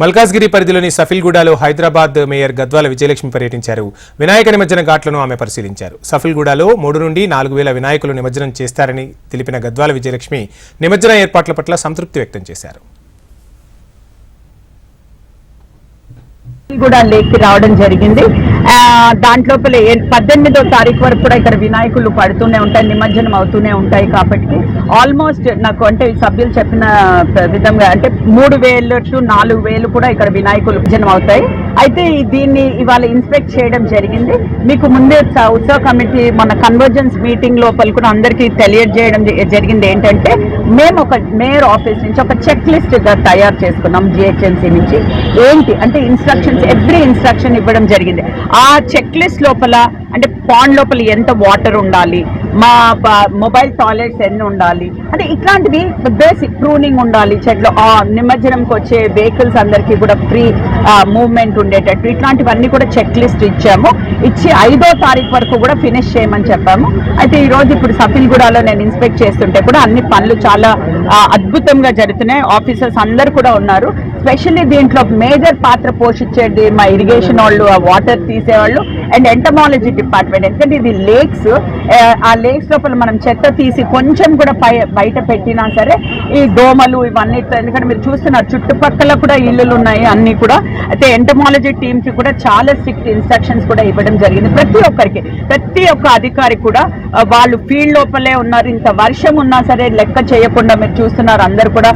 మల్కాజ్గిరి పరిధిలోని సఫిల్గూడలో హైదరాబాద్ మేయర్ గద్వాల విజయలక్ష్మి పర్యటించారు. వినాయక నిమజ్జన ఘాట్లను ఆమె పరిశీలించారు. సఫిల్గూడలో మూడు నుండి నాలుగు వేల వినాయకులు నిమజ్జనం చేస్తారని తెలిపిన గద్వాల విజయలక్ష్మి నిమజ్జన ఏర్పాట్ల పట్ల సంతృప్తి వ్యక్తం చేశారు. కూడా లేక్కి రావడం జరిగింది. దాంట్లోపల ఏ- పద్దెనిమిదో తారీఖు వరకు కూడా ఇక్కడ వినాయకులు పడుతూనే ఉంటాయి నిమజ్జనం అవుతూనే ఉంటాయి కాబట్టి ఆల్మోస్ట్ నాకు అంటే సభ్యులు చెప్పిన విధంగా అంటే మూడు వేలు టు నాలుగు వేలు కూడా ఇక్కడ వినాయకులు నిమజ్జనం అవుతాయి. అయితే దీన్ని ఇవాళ ఇన్స్పెక్ట్ చేయడం జరిగింది. మీకు ముందే స- ఉత్సవ కమిటీ మన కన్వర్జెన్స్ మీటింగ్ లోపల కూడా అందరికీ తెలియజేయడం జ- జరిగింది ఏంటంటే మేము ఒక మేయర్ ఆఫీస్ నుంచి ఒక చెక్ లిస్ట్ తయారు చేసుకున్నాం జిహెచ్ఎంసీ నుంచి. ఏంటి? అంటే ఇన్స్ట్రక్షన్స్ ఎవ్రీ ఇన్స్ట్రక్షన్ ఇవ్వడం జరిగింది. ఆ చెక్ లిస్ట్ లోపల అంటే పాండ్ లోపల ఎంత వాటర్ ఉండాలి? మా మొబైల్ టాయిలెట్స్ ఎన్ని ఉండాలి? అంటే ఇట్లాంటివి బేసిక్ ప్రూనింగ్ ఉండాలి చెట్లు ఆ నిమజ్జనంకి వచ్చే వెహికల్స్ అందరికీ కూడా ఫ్రీ మూవ్మెంట్ ఉండేటట్టు. ఇట్లాంటివన్నీ కూడా చెక్ లిస్ట్ ఇచ్చాము. ఇచ్చి ఐదో తారీఖు వరకు కూడా ఫినిష్ చేయమని చెప్పాము. అయితే ఈ రోజు ఇప్పుడు సఫిల్గూడలో నేను ఇన్స్పెక్ట్ చేస్తుంటే కూడా అన్ని పనులు చాలా అద్భుతంగా జరుగుతున్నాయి. ఆఫీసర్స్ అందరు కూడా ఉన్నారు. స్పెషల్లీ దీంట్లో మేజర్ పాత్ర పోషించేది మా ఇరిగేషన్ వాళ్ళు ఆ వాటర్ తీసేవాళ్ళు అండ్ ఎంటమాలజీ డిపార్ట్మెంట్ ఎందుకంటే ఇది లేక్స్ ఆ లేక్స్ లోపల మనం చెత్త తీసి కొంచెం కూడా పై బయట పెట్టినా సరే ఈ దోమలు ఇవన్నీ ఎందుకంటే మీరు చూస్తున్నారు చుట్టుపక్కల కూడా ఇల్లులు ఉన్నాయి అన్ని కూడా. అయితే ఎంటమాలజీ టీమ్కి కూడా చాలా స్ట్రిక్ట్ ఇన్స్ట్రక్షన్స్ కూడా ఇవ్వడం జరిగింది. ప్రతి ఒక్కరికి ప్రతి ఒక్క అధికారి కూడా వాళ్ళు ఫీల్డ్ లోపలే ఉన్నారు. ఇంత వర్షం ఉన్నా సరే లెక్క చేయకుండా మీరు చూస్తున్నారు అందరు కూడా.